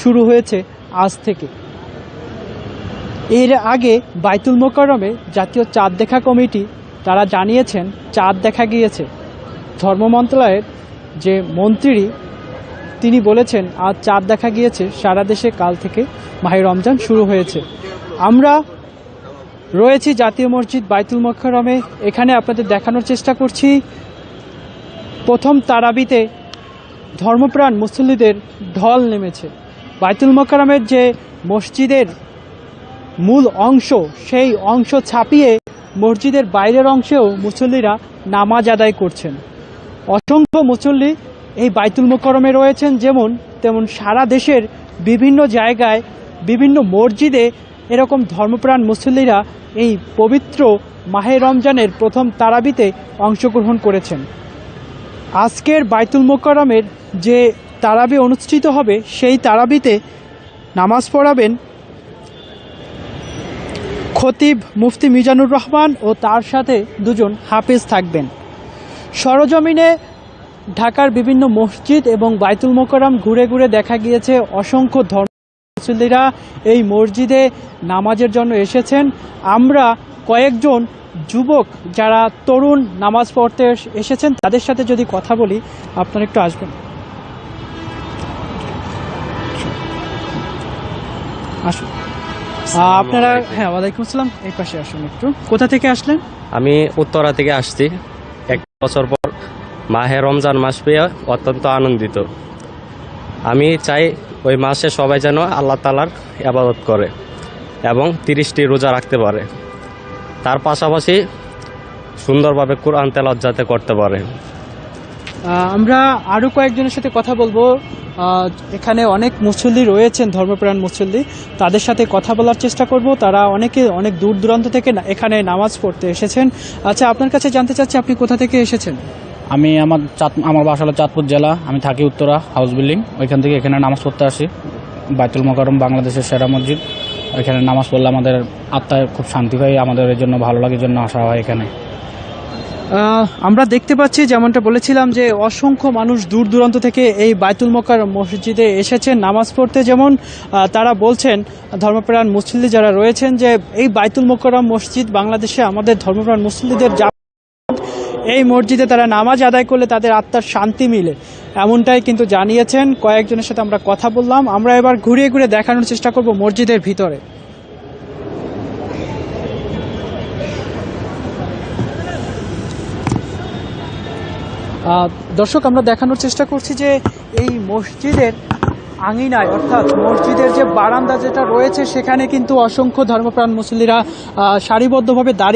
শুরু হয়েছে আজ থেকে। এর আগে বাইতুল মোকারমে জাতীয় চাঁদ দেখা কমিটি তারা জানিয়েছেন, চাঁদ দেখা গিয়েছে। ধর্ম মন্ত্রণালয়ের যে মন্ত্রী, তিনি বলেছেন, আজ চাঁদ দেখা গিয়েছে, সারা দেশে কাল থেকে মাহে রমজান শুরু হয়েছে। আমরা রয়েছি জাতীয় মসজিদ বাইতুল মোকারমে এখানে আপনাদের দেখানোর চেষ্টা করছি। প্রথম তারাবিতে ধর্মপ্রাণ মুসল্লিদের ঢল নেমেছে। বাইতুল মোকারমের যে মসজিদের মূল অংশ, সেই অংশ ছাপিয়ে মসজিদের বাইরের অংশেও মুসল্লিরা নামাজ আদায় করছেন। অসংখ্য মুসল্লি এই বাইতুল মোকরমে রয়েছেন যেমন, তেমন সারা দেশের বিভিন্ন জায়গায়, বিভিন্ন মসজিদে এরকম ধর্মপ্রাণ মুসল্লিরা এই পবিত্র মাহে রমজানের প্রথম তারাবিতে অংশগ্রহণ করেছেন। আজকের বাইতুল মোকরমের যে তারাবি অনুষ্ঠিত হবে, সেই তারাবিতে নামাজ পড়াবেন খতিব মুফতি মিজানুর রহমান ও তার সাথে দুজন হাফেজ থাকবেন। সরজমিনে ঢাকার বিভিন্ন মসজিদ এবং বাইতুল মোকরম ঘুরে ঘুরে দেখা গিয়েছে অসংখ্য ধর্ম মুসল্লিরা এই মসজিদে নামাজের জন্য এসেছেন। আমরা কয়েকজন যুবক যারা তরুণ নামাজ পড়তে এসেছেন তাদের সাথে যদি কথা বলি আপনারা একটু আসবেন। আসুন। আপনারা হ্যাঁ ওয়ালাইকুম আসসালাম। এই পাশে আসুন একটু। কোথা থেকে আসলেন? আমি উত্তরা থেকে আসছি। এক বছর পর মাহে রমজান মাস পেয়ে অত্যন্ত আনন্দিত। আমি চাই ওই মাসে সবাই যেন আল্লাহ তালার আবাদত করে এবং তিরিশটি রোজা রাখতে পারে। তার পাশাপাশি সুন্দরভাবে কোরআন তেলাওয়াত যাতে করতে পারে। আমরা আরও কয়েকজনের সাথে কথা বলব। এখানে অনেক মুসল্লি রয়েছেন ধর্মপ্রাণ মুসল্লি। তাদের সাথে কথা বলার চেষ্টা করব। তারা অনেকে অনেক দূর দূরান্ত থেকে এখানে নামাজ পড়তে এসেছেন। আচ্ছা আপনার কাছে জানতে চাচ্ছি আপনি কোথা থেকে এসেছেন? আমি আমার চাঁদ আমার বাসা হলো চাঁদপুর জেলা। আমি থাকি উত্তরা হাউস বিল্ডিং। ওইখান থেকে এখানে নামাজ পড়তে আসি। বাইতুল মোকারম বাংলাদেশের সেরা মসজিদ। ওইখানে নামাজ পড়লে আমাদের আত্মায় খুব শান্তি হয় আমাদের জন্য ভালো লাগে জন্য আসা হয় এখানে। আমরা দেখতে পাচ্ছি, যেমনটা বলেছিলাম যে অসংখ্য মানুষ দূর দূরান্ত থেকে এই বায়তুল মক্কার মসজিদে এসেছেন নামাজ পড়তে। যেমন তারা বলছেন, ধর্মপ্রাণ মুসল্লি যারা রয়েছেন যে এই বায়তুল মোকরম মসজিদ বাংলাদেশে আমাদের ধর্মপ্রাণ মুসল্লিদের এই মসজিদে তারা নামাজ আদায় করলে তাদের আত্মার শান্তি মিলে। এমনটাই কিন্তু জানিয়েছেন কয়েকজনের সাথে আমরা কথা বললাম। আমরা এবার ঘুরিয়ে ঘুরে দেখানোর চেষ্টা করব মসজিদের ভিতরে। দর্শক আমরা দেখানোর চেষ্টা করছি যে এই মসজিদের আঙিনায় অর্থাৎ মসজিদের যে বারান্দা যেটা রয়েছে সেখানে কিন্তু অসংখ্য ধর্মপ্রাণ মুসল্লিরা আহ, সারিবদ্ধভাবে দাঁড়িয়ে